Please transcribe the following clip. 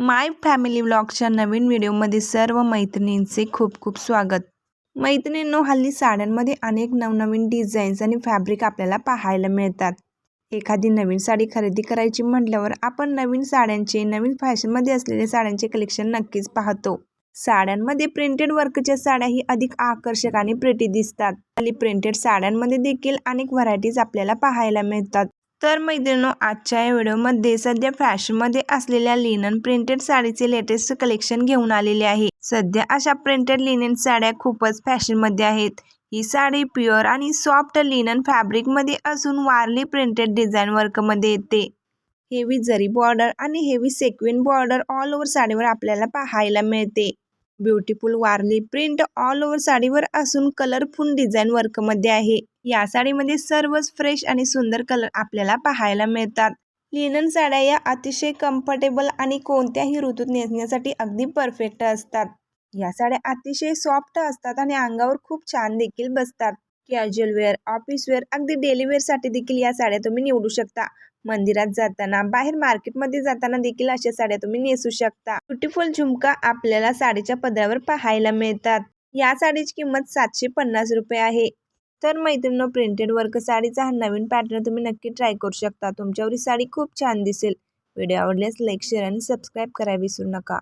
माय family व्लॉगच्या नवीन व्हिडिओमध्ये सर्व मैत्रिणींचे खूप खूप स्वागत. मैत्रिणींनो हल्ली साड्यांमध्ये अनेक नवनवीन डिझाईन्स आणि फॅब्रिक आपल्याला पाहायला मिळतात. एखादी नवीन साडी खरेदी करायची म्हटल्यावर आपण नवीन साड्यांचे नवीन फॅशनमध्ये असलेले साड्यांचे कलेक्शन नक्कीच पाहतो. साड्यांमध्ये प्रिंटेड वर्कच्या साड्याही अधिक आकर्षक आणि प्रिटी दिसतात. हल्ली प्रिंटेड साड्यांमध्ये देखील अनेक व्हरायटीज आपल्याला पाहायला मिळतात. तर मैत्रिणींनो आजच्या या व्हिडिओमध्ये सध्या फॅशनमध्ये असलेल्या लिनन प्रिंटेड साडीचे लेटेस्ट कलेक्शन घेऊन आलेले आहे. सध्या अशा प्रिंटेड लिनन साड्या खूपच फॅशनमध्ये आहेत. ही साडी प्युअर आणि सॉफ्ट लिनन फॅब्रिकमध्ये असून वारली प्रिंटेड डिझाईन वर्कमध्ये येते. हेवी जरी बॉर्डर आणि heavy sequin border all over साडीवर आपल्याला पाहायला मिळते. Beautiful Warli print all over साडीवर असून कलरफुल डिझाईन वर्कमध्ये आहे. या साडीमध्ये सर्वच फ्रेश आणि सुंदर कलर आपल्याला पाहायला मिळतात. लिनन साड्या या अतिशय कम्फर्टेबल आणि कोणत्याही ऋतूत नेसण्यासाठी अगदी परफेक्ट असतात. या साड्या अतिशय सॉफ्ट असतात आणि अंगावर खूप छान देखील बसतात. कॅज्युअल वेअर ऑफिस वेअर अगदी डेली वेअरसाठी देखील या साड्या तुम्ही निवडू शकता. मंदिरात जाताना बाहेर मार्केटमध्ये जाताना देखील अशा साड्या तुम्ही नेसू शकता. ब्युटिफुल झुमका आपल्याला साडीच्या पदरावर पाहायला मिळतात. या साडीची किंमत सातशे पन्नास रुपये आहे. तर मैत्रिणी प्रिंटेड वर्क साडीचा हा नवीन पॅटर्न तुम्ही नक्की ट्राय करू शकता. तुमच्यावर ही साडी खूप छान दिसेल. व्हिडिओ आवडल्यास लाईक शेअर आणि सबस्क्राईब करायला विसरू नका.